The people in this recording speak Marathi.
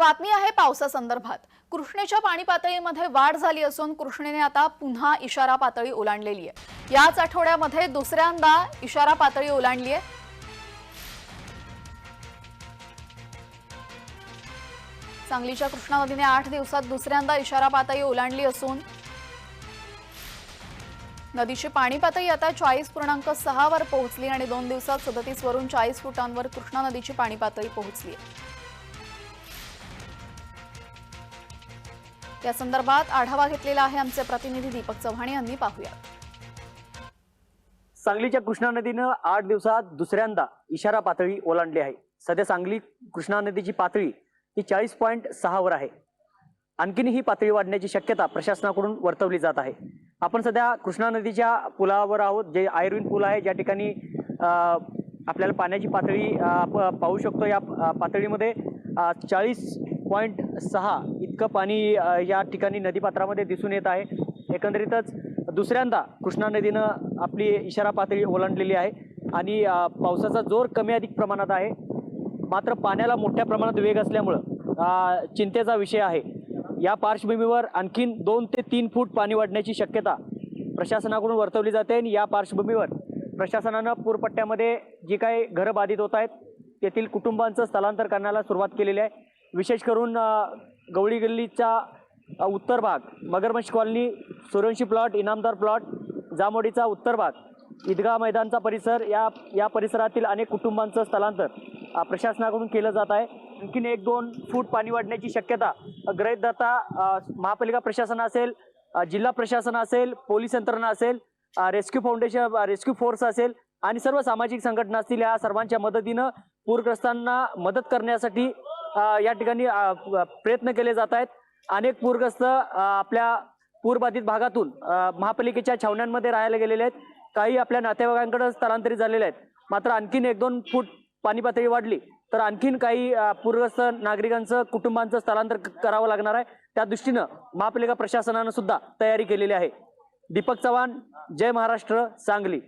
बातमी आहे पावसासंदर्भात. कृष्णेच्या पाणी पातळीमध्ये वाढ झाली असून कृष्णेने आता पुन्हा इशारा पातळी ओलांडलेली आहे. याच आठवड्यामध्ये दुसऱ्यांदा इशारा पातळी ओलांडली आहे. सांगलीच्या कृष्णा नदीने आठ दिवसात दुसऱ्यांदा इशारा पातळी ओलांडली असून नदीची पाणी पातळी आता चाळीस पूर्णांक सहा वर पोहोचली आणि दोन दिवसात सदतीस वरून चाळीस फुटांवर कृष्णा नदीची पाणी पातळी पोहोचली आहे. या संदर्भात आढावा घेतलेला आहे आमचे प्रतिनिधी दीपक चव्हाण यांनी. पाहूया. सांगलीच्या कृष्णा नदीनं आठ दिवसात दुसऱ्यांदा इशारा पातळी ओलांडली आहे. सध्या सांगली कृष्णा नदीची पातळी ही चाळीस पॉईंट सहावर आहे. आणखीन ही पातळी वाढण्याची शक्यता प्रशासनाकडून वर्तवली जात आहे. आपण सध्या कृष्णा नदीच्या पुलावर आहोत. जे आयुर्वेद पूल आहे ज्या ठिकाणी अं, आपल्याला पाण्याची पातळी पाहू शकतो. या पातळीमध्ये चाळीस पॉईंट सहा इतकं पाणी या ठिकाणी नदीपात्रामध्ये दिसून येत आहे. एकंदरीतच दुसऱ्यांदा कृष्णा नदीनं आपली इशारा पातळी ओलांडलेली आहे आणि पावसाचा जोर कमी अधिक प्रमाणात आहे. मात्र पाण्याला मोठ्या प्रमाणात वेग असल्यामुळं चिंतेचा विषय आहे. या पार्श्वभूमीवर आणखीन दोन ते तीन फूट पाणी वाढण्याची शक्यता प्रशासनाकडून वर्तवली जाते आणि या पार्श्वभूमीवर प्रशासनानं पूरपट्ट्यामध्ये जी काही घरं बाधित होत आहेत तेथील कुटुंबांचं स्थलांतर करण्याला सुरुवात केलेली आहे. विशेष करून गवळी गल्लीचा उत्तर भाग मगरमच्छ colony Suryavanshi plot Inamdar plot जामोडीचा उत्तर भाग ईदगाह मैदानचा परिसर या या परिसरातील अनेक कुटुंबांचं स्थलांतर प्रशासनाकडून केलं जात आहे. आणखीन एक दोन फूट पाणी वाढण्याची शक्यता ग्रहित धरता महापालिका प्रशासन असेल जिल्हा प्रशासन असेल पोलीस यंत्रणा असेल रेस्क्यू फाउंडेशन रेस्क्यू फोर्स असेल आणि सर्व सामाजिक संघटना असतील या सर्वांच्या मदतीनं पूरग्रस्तांना मदत करण्यासाठी या ठिकाणी प्रयत्न केले जात आहेत. अनेक पूरग्रस्त आपल्या पूरबाधित भागातून महापालिकेच्या छावण्यांमध्ये राहायला गेलेले आहेत. काही आपल्या नातेवाईकांकडे स्थलांतरित झालेले आहेत. मात्र आणखीन एक दोन फूट पाणी पातळी वाढली तर आणखीन काही पूरग्रस्त नागरिकांचं कुटुंबांचं स्थलांतर करावं लागणार आहे. त्या दृष्टीनं महापालिका प्रशासनानं सुद्धा तयारी केलेली आहे. दीपक चव्हाण जय महाराष्ट्र सांगली.